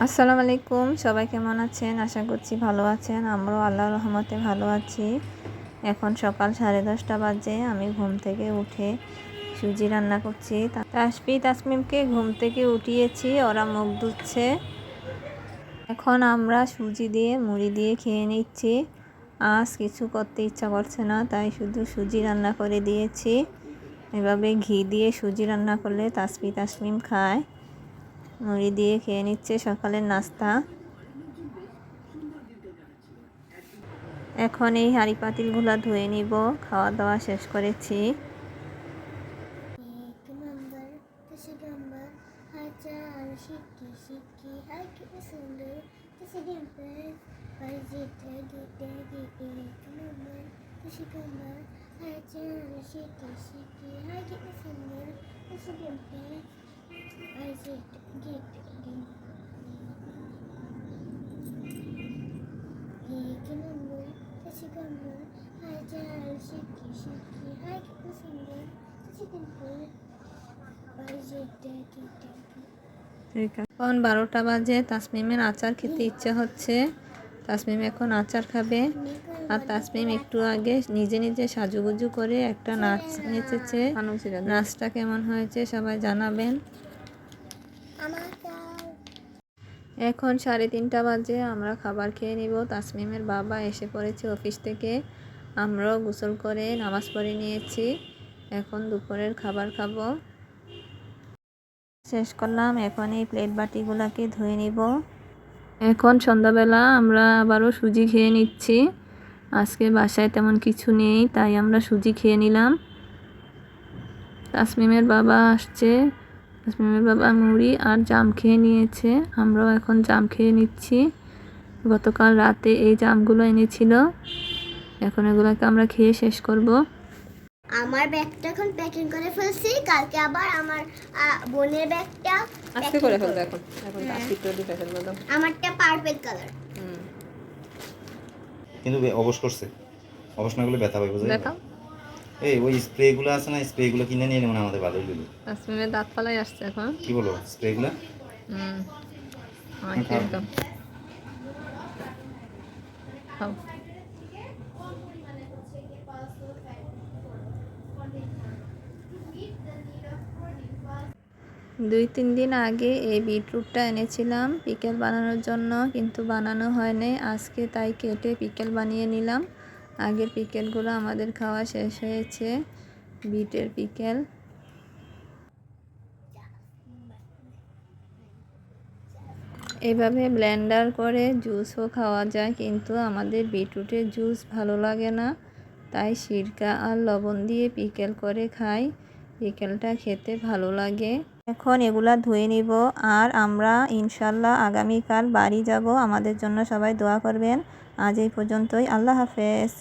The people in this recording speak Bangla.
আসসালামু আলাইকুম সবাই কেমন আছেন? আশা করছি ভালো আছেন। আমরাও আল্লাহ রহমতে ভালো আছি। এখন সকাল সাড়ে দশটা বাজে, আমি ঘুম থেকে উঠে সুজি রান্না করছি। তা- তাসবি তাসমিমকে ঘুম থেকে উঠিয়েছি, ওরা মুখ ধুচ্ছে। এখন আমরা সুজি দিয়ে, মুড়ি দিয়ে খেয়ে নিচ্ছি। আজ কিছু করতে ইচ্ছা করছে না, তাই শুধু সুজি রান্না করে দিয়েছি। এভাবে ঘি দিয়ে সুজি রান্না করলে তাসবি তাসমিম খায়। মুড়ি দিয়ে খেয়ে নিচ্ছে সকালের নাস্তা। এখন এই হাঁড়ি পাতিলগুলো ধুয়ে নিব খাওয়া দাওয়া শেষ করেছি। এখন বারোটা বাজে তাসমিমের আচার খেতে ইচ্ছে হচ্ছে। তাসমিম এখন আচার খাবে। আর তাসমিম একটু আগে নিজে নিজে সাজুগুজু করে একটা নাচ নেচেছে। নাচটা কেমন হয়েছে সবাই জানাবেন আমার এখন সাড়ে তিনটা বাজে, আমরা খাবার খেয়ে নিব। তাসমিমের বাবা এসে পড়েছে অফিস থেকে। আমরাও গোসল করে নামাজ পড়ে নিয়েছি। এখন দুপুরের খাবার খাব। শেষ করলাম, এখন এই প্লেট বাটিগুলোকে ধুয়ে নিব। এখন সন্ধ্যাবেলা আমরা আবারও সুজি খেয়ে নিচ্ছি। আজকে বাসায় তেমন কিছু নেই, তাই আমরা সুজি খেয়ে নিলাম। তাসমিমের বাবা আসছে। তাসমিমের বাবা মুড়ি আর জাম খেয়ে নিয়েছে। আমরাও এখন জাম খেয়ে নিচ্ছি। গতকাল রাতে এই জামগুলো এনেছিল। এখন এগুলোকে আমরা খেয়ে শেষ করব। আমার ব্যাগটা এখন প্যাকিং করে ফেলছি। কালকে আবার আমার বোনের ব্যাগটা আজকে করে ফেলব এখন। এখন আজকে করে দিতে ফেলব আমারটা পার্পেল কালার কিন্তু অবশ করছে। অবশ না করলে ব্যথা পাই বুঝলি দেখাও এই ওই স্প্রেগুলো আছে না স্প্রেগুলো কিনে নিয়ে মানে আমাদের দিল তাসমিমের দাঁত পালাই আসছে এখন। কি বলো স্প্রেগুলো হুম হয় একদম। দুই তিন দিন আগে এই বিটরুটটা এনেছিলাম পিকেল বানানোর জন্য কিন্তু বানানো হয়নি। আজকে তাই কেটে পিকেল বানিয়ে নিলাম। আগের পিকেলগুলো আমাদের খাওয়া শেষ হয়েছে। বিটের পিকেল। এভাবে ব্লেন্ডার করে জুসও খাওয়া যায়, কিন্তু আমাদের বিটরুটের জুস ভালো লাগে না। তাই সিরকা আর লবণ দিয়ে পিকেল করে খাই। পিকেলটা খেতে ভালো লাগে। এখন এগুলা ধুয়ে নিব আর আমরা ইনশাল্লাহ আগামীকাল বাড়ি যাব। আমাদের জন্য সবাই দোয়া করবেন। আজ এই পর্যন্তই। আল্লাহ হাফেজ।